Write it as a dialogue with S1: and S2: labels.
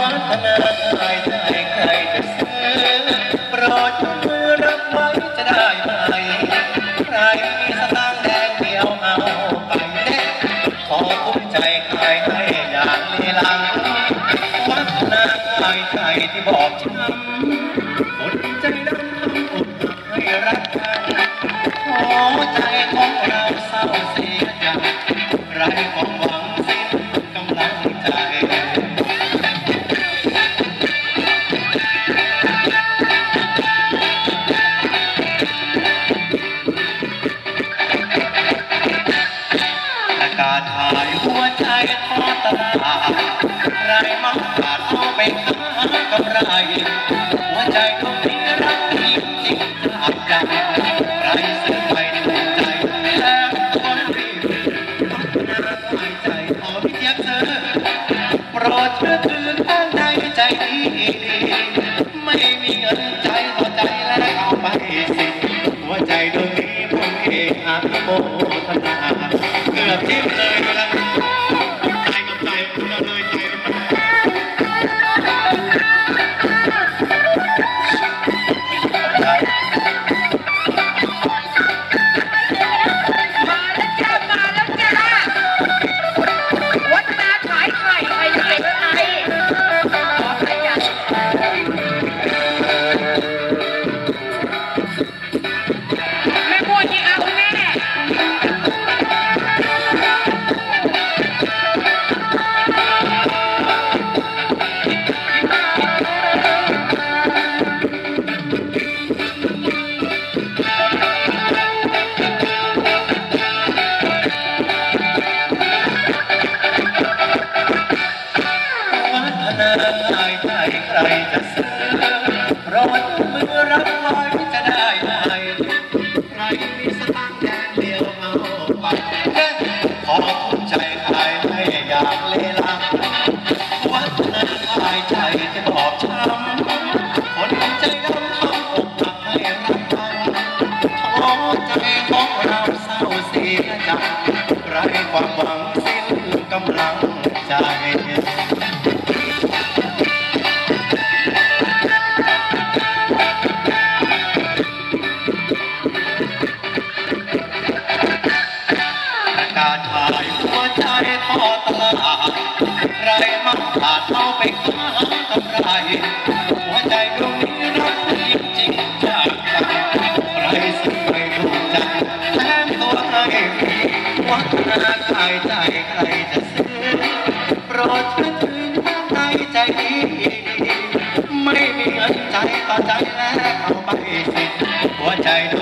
S1: วัฒนาไทยที่บอกช้ำคนใจดำทำอกหักให้รักกันหัวใจของเราเศร้าเสียใจไร้ความหวังสิ้นกำลังใจอากาศหายหัวใจทอดตลาดไรมักขาดเอาไปหา กำไรหัวใจดวงนี้รักจริงจริงจากใจใครซื้อไปถูกใจแล้วคนรีบพัฒนาหายใจขอพี่เจี๊ยบเธอโปรดเชื่อถือข้างในใจดีไม่มีเงินใจต่อใจแล้วเอาไปสิหัวใจดวงนี้ผมเองอาโมทนาเกือบจิ้มเลย ใครจะซื้อรอดมือรับไว้จะได้ไหมใครมีสตางค์แดงเดียวเอาไปขอภูมิใจขายให้อยางเลลังวัฒนาไทยใจจะบอกช้ำคนใจดำทำอกหักให้รักกันท้อใจของเราเศร้าเสียใจไร้ความหวังสิ้นกำลังใจ หัวใจทอตาดใครมักขาดเอาไปค้ากำไรหัวใจดวงนี้รักจริงจริงจากใจใครซื้อไปถูกใจแถมตัวให้ฟรีวัฒนาขายใจใครจะซื้อโปรดช่วยถึงในใจดีไม่มีเงินใจต่อใจแล้วเอาไปสิหัวใจดวง